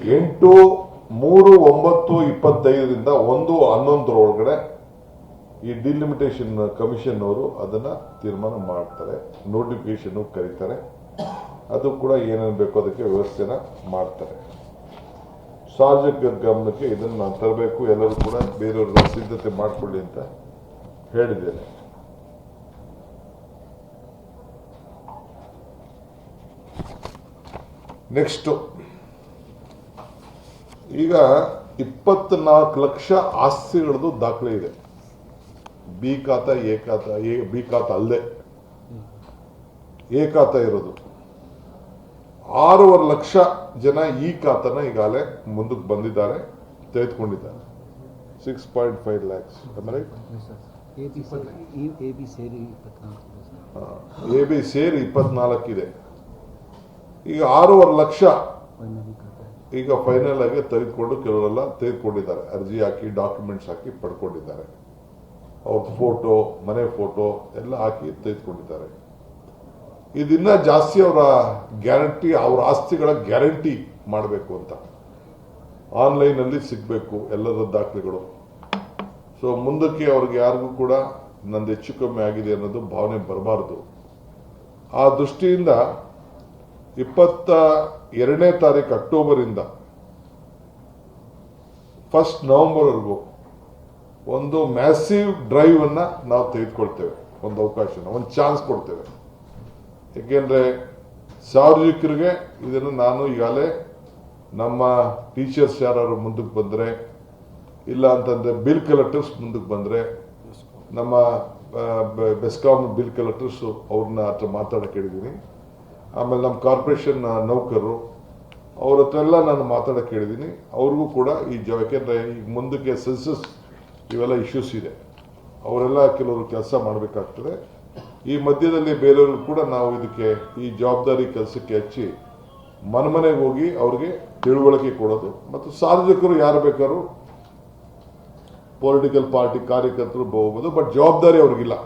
ಎಂಟು, ಮೂರು, ಒಂಬತ್ತು, ಇಪ್ಪತ್ತೈದರಿಂದ ಒಂದು, ಹನ್ನೊಂದರೊಳಗಡೆ ಈ ಡಿಲಿಮಿಟೇಷನ್ ಕಮಿಷನ್ ಅವರು ಅದನ್ನ ತೀರ್ಮಾನ ಮಾಡ್ತಾರೆ ನೋಟಿಫಿಕೇಶನ್ ಕರೀತಾರೆ. ಅದು ಕೂಡ ಏನೇನು ಬೇಕೋ ಅದಕ್ಕೆ ವ್ಯವಸ್ಥೆನ ಮಾಡ್ತಾರೆ. ಸಾರ್ವಜನಿಕ ಗಮನಕ್ಕೆ ಇದನ್ನು ನಾನು ತರಬೇಕು, ಎಲ್ಲರೂ ಕೂಡ ಬೇರೆಯವ್ರಿಗೆ ಸಿದ್ಧತೆ ಮಾಡಿಕೊಳ್ಳಿ ಅಂತ ಹೇಳಿದ್ದೇನೆ. ನೆಕ್ಸ್ಟು ಈಗ ಇಪ್ಪತ್ನಾಲ್ಕು ಲಕ್ಷ ಆಸ್ತಿಗಳದ್ದು ದಾಖಲೆ ಇದೆ. ಬಿ ಖಾತ ಎ ಖಾತ ಎ ಬಿ ಖಾತ ಅಲ್ಲದೆ. ಎ ಖಾತ ಇರೋದು. ಆರೂವರೆ ಲಕ್ಷ ಜನ ಈ ಖಾತನ ಈಗಾಗಲೇ ಮುಂದಕ್ಕೆ ಬಂದಿದ್ದಾರೆ ತೆಗೆದುಕೊಂಡಿದ್ದಾರೆ. Six point five lakhs A B ಸೇರಿ ಇಪ್ಪತ್ನಾಲ್ಕಿದೆ ಈಗ ಆರೂವರೆ ಲಕ್ಷ ಈಗ ಫೈನಲ್ ಆಗಿ ತೆಗೆದುಕೊಂಡು ಕೆಲವರೆಲ್ಲ ತೆಗೆದುಕೊಂಡಿದ್ದಾರೆ. ಅರ್ಜಿ ಹಾಕಿ ಡಾಕ್ಯುಮೆಂಟ್ಸ್ ಹಾಕಿ ಪಡ್ಕೊಂಡಿದ್ದಾರೆ. ಅವ್ರ ಫೋಟೋ ಮನೆ ಫೋಟೋ ಎಲ್ಲ ಹಾಕಿ ತೆಗೆದುಕೊಂಡಿದ್ದಾರೆ. ಇದನ್ನ ಜಾಸ್ತಿ ಅವರ ಗ್ಯಾರಂಟಿ ಅವ್ರ ಆಸ್ತಿಗಳ ಗ್ಯಾರಂಟಿ ಮಾಡಬೇಕು ಅಂತ. ಆನ್ಲೈನ್ ಅಲ್ಲಿ ಸಿಗಬೇಕು ಎಲ್ಲರ ದಾಖಲೆಗಳು. ಸೊ ಮುಂದಕ್ಕೆ ಅವ್ರಿಗೆ ಯಾರಿಗೂ ಕೂಡ ನಂದು ಹೆಚ್ಚು ಕಮ್ಮಿ ಆಗಿದೆ ಅನ್ನೋದು ಭಾವನೆ ಬರಬಾರ್ದು. ಆ ದೃಷ್ಟಿಯಿಂದ ಇಪ್ಪತ್ತ ಎರಡನೇ ತಾರೀಕು ಅಕ್ಟೋಬರ್ ಇಂದ ಫಸ್ಟ್ ನವೆಂಬರ್ವರೆಗೂ ಒಂದು ಮ್ಯಾಸಿವ್ ಡ್ರೈವ್ ಅನ್ನ ನಾವು ತೆಗೆದುಕೊಳ್ತೇವೆ. ಒಂದು ಅವಕಾಶನ ಒಂದು ಚಾನ್ಸ್ ಕೊಡ್ತೇವೆ. ಏಕೆಂದ್ರೆ ಸಾರ್ವಜನಿಕರಿಗೆ ಇದನ್ನು ನಾನು ಈಗಾಗಲೇ ನಮ್ಮ ಟೀಚರ್ಸ್ ಯಾರು ಮುಂದಕ್ಕೆ ಬಂದರೆ ಇಲ್ಲ ಅಂತಂದ್ರೆ ಬಿಲ್ ಕಲೆಕ್ಟರ್ಸ್ ಮುಂದಕ್ಕೆ ಬಂದರೆ ನಮ್ಮ ಆ, ಬೆ- ಬೆಸ್ಕಾಂ ಬಿಲ್ ಕಲೆಕ್ಟರ್ಸ್ ಅವ್ರನ್ನ ಹತ್ರ ಮಾತಾಡಕ್ಕೆ ಹೇಳಿದ್ದೀನಿ. ಆಮೇಲೆ ನಮ್ಮ ಕಾರ್ಪೊರೇಷನ್ ನೌಕರರು, ಅವ್ರ ಹತ್ರ ಎಲ್ಲ ನಾನು ಮಾತಾಡೋಕೆ ಹೇಳಿದ್ದೀನಿ ಅವ್ರಿಗೂ ಕೂಡ ಈ ಜ ಯಾಕೆಂದ್ರೆ ಈಗ ಮುಂದಕ್ಕೆ ಸೆನ್ಸಸ್ ಇವೆಲ್ಲ ಇಶ್ಯೂಸ್ ಇದೆ. ಅವರೆಲ್ಲ ಕೆಲವರು ಕೆಲಸ ಮಾಡಬೇಕಾಗ್ತದೆ. ಈ ಮಧ್ಯದಲ್ಲಿ ಬೇರೆಯವ್ರಿಗೂ ಕೂಡ ನಾವು ಇದಕ್ಕೆ, ಈ ಜವಾಬ್ದಾರಿ ಕೆಲಸಕ್ಕೆ ಹಚ್ಚಿ ಮನೆ ಮನೆಗೆ ಹೋಗಿ ಅವ್ರಿಗೆ ತಿಳುವಳಿಕೆ ಕೊಡೋದು. ಮತ್ತು ಸಾರ್ವಜನಿಕರು ಯಾರು ಬೇಕಾದ್ರು ಪೊಲಿಟಿಕಲ್ ಪಾರ್ಟಿ ಕಾರ್ಯಕರ್ತರು ಹೋಗ್ಬೋದು ಬಟ್ ಜವಾಬ್ದಾರಿ ಅವ್ರಿಗಿಲ್ಲ.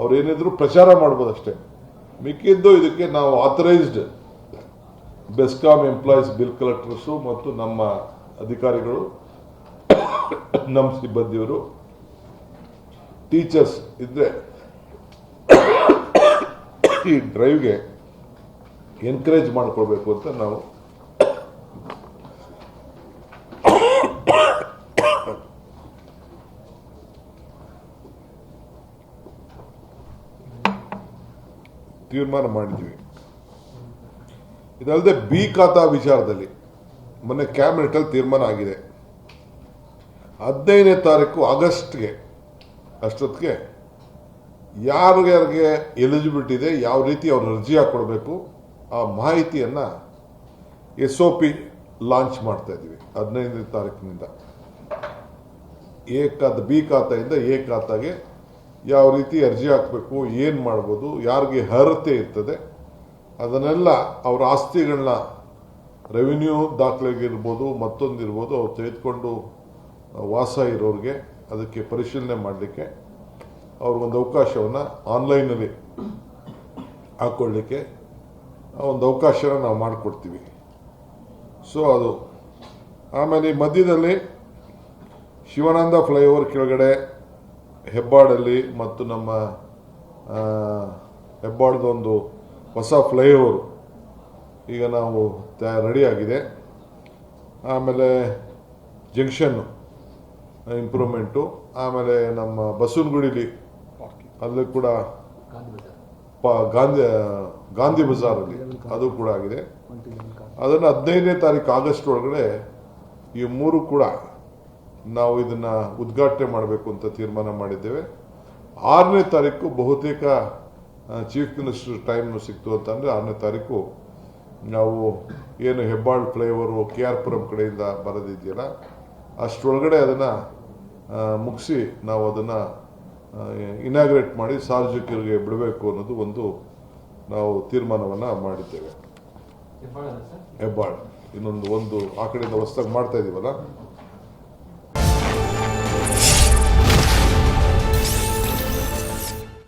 ಅವ್ರೇನಿದ್ರು ಪ್ರಚಾರ ಮಾಡ್ಬೋದು ಅಷ್ಟೇ. ಮಿಕ್ಕಿದ್ದು ಇದಕ್ಕೆ ನಾವು authorised BESCOM employees bill collectors ಮತ್ತು ನಮ್ಮ ಅಧಿಕಾರಿಗಳು, ನಮ್ಮ ಸಿಬ್ಬಂದಿಯವರು ಟೀಚರ್ಸ್ ಇದ್ದರೆ ಈ ಡ್ರೈವ್ಗೆ ಎನ್ಕರೇಜ್ ಮಾಡ್ಕೊಳ್ಬೇಕು ಅಂತ ನಾವು ತೀರ್ಮಾನ ಮಾಡಿದ್ವಿ. ಇದಲ್ಲದೆ ಬಿ ಖಾತಾ ವಿಚಾರದಲ್ಲಿ ಮೊನ್ನೆ ಕ್ಯಾಬಿನೆಟಲ್ಲಿ ತೀರ್ಮಾನ ಆಗಿದೆ. ಹದಿನೈದನೇ ತಾರೀಕು ಆಗಸ್ಟ್ಗೆ, ಅಷ್ಟೊತ್ತಿಗೆ ಯಾರ್ಯಾರಿಗೆ ಎಲಿಜಿಬಿಲಿಟಿ ಇದೆ, ಯಾವ ರೀತಿ ಅವರು ಅರ್ಜಿ ಹಾಕೊಳ್ಬೇಕು ಆ ಮಾಹಿತಿಯನ್ನ ಎಸ್ ಒ ಪಿ ಲಾಂಚ್ ಮಾಡ್ತಾ ಇದ್ದೀವಿ, ಹದಿನೈದನೇ ತಾರೀಕಿನಿಂದ. ಎ ಖಾತ ಬಿ ಖಾತೆಯಿಂದ ಎ ಖಾತಾಗೆ ಯಾವ ರೀತಿ ಅರ್ಜಿ ಹಾಕಬೇಕು, ಏನು ಮಾಡ್ಬೋದು, ಯಾರಿಗೆ ಅರ್ಹತೆ ಇರ್ತದೆ, ಅದನ್ನೆಲ್ಲ ಅವರ ಆಸ್ತಿಗಳನ್ನ ರೆವಿನ್ಯೂ ದಾಖಲೆಗಿರ್ಬೋದು ಮತ್ತೊಂದಿರ್ಬೋದು ಅವ್ರು ತೆಗೆದುಕೊಂಡು ವಾಸ ಇರೋರಿಗೆ ಅದಕ್ಕೆ ಪರಿಶೀಲನೆ ಮಾಡಲಿಕ್ಕೆ ಅವ್ರಿಗೊಂದು ಅವಕಾಶವನ್ನು ಆನ್ಲೈನಲ್ಲಿ ಹಾಕ್ಕೊಳ್ಳಿಕ್ಕೆ ಒಂದು ಅವಕಾಶನ ನಾವು ಮಾಡಿಕೊಡ್ತೀವಿ. ಸೊ ಅದು, ಆಮೇಲೆ ಮಧ್ಯದಲ್ಲಿ ಶಿವಾನಂದ ಫ್ಲೈಓವರ್ ಕೆಳಗಡೆ ಹೆಬ್ಬಾಡಲ್ಲಿ ಮತ್ತು ನಮ್ಮ ಹೆಬ್ಬಾಡ್ದೊಂದು ಹೊಸ ಫ್ಲೈಓವರ್ ಈಗ ನಾವು ರೆಡಿ ಆಗಿದೆ ಆಮೇಲೆ ಜಂಕ್ಷನ್ನು ಇಂಪ್ರೂವ್ಮೆಂಟು. ಆಮೇಲೆ ನಮ್ಮ ಬಸವನಗುಡಿಲಿ ಅಲ್ಲಿ ಕೂಡ ಗಾಂಧಿ ಪ- ಗಾಂಧಿ ಗಾಂಧಿ ಬಜಾರಲ್ಲಿ ಅದು ಕೂಡ ಆಗಿದೆ. ಅದನ್ನು ಹದಿನೈದನೇ ತಾರೀಕು ಆಗಸ್ಟ್ ಒಳಗಡೆ ಈ ಮೂರು ಕೂಡ ನಾವು ಇದನ್ನ ಉದ್ಘಾಟನೆ ಮಾಡಬೇಕು ಅಂತ ತೀರ್ಮಾನ ಮಾಡಿದ್ದೇವೆ. ಆರನೇ ತಾರೀಕು ಬಹುತೇಕ ಚೀಫ್ ಮಿನಿಸ್ಟರ್ ಟೈಮ್ ಸಿಕ್ತು ಅಂತಂದ್ರೆ ಆರನೇ ತಾರೀಕು ನಾವು ಏನು Hebbal flyover K R Puram ಕಡೆಯಿಂದ ಬರೋದಿದೆಯಲ್ಲ ಅಷ್ಟರೊಳಗಡೆ ಅದನ್ನು ಮುಗಿಸಿ ನಾವು ಅದನ್ನು ಇನಾಗ್ರೇಟ್ ಮಾಡಿ ಸಾರ್ವಜನಿಕರಿಗೆ ಬಿಡಬೇಕು ಅನ್ನೋದು ಒಂದು ನಾವು ತೀರ್ಮಾನವನ್ನು ಮಾಡಿದ್ದೇವೆ. ಹೆಬ್ಬಾಳ್. ಇನ್ನೊಂದು ಒಂದು ಆ ಕಡೆಯಿಂದ ಹೊಸದಾಗಿ ಮಾಡ್ತಾ ಇದೀವಲ್ಲ?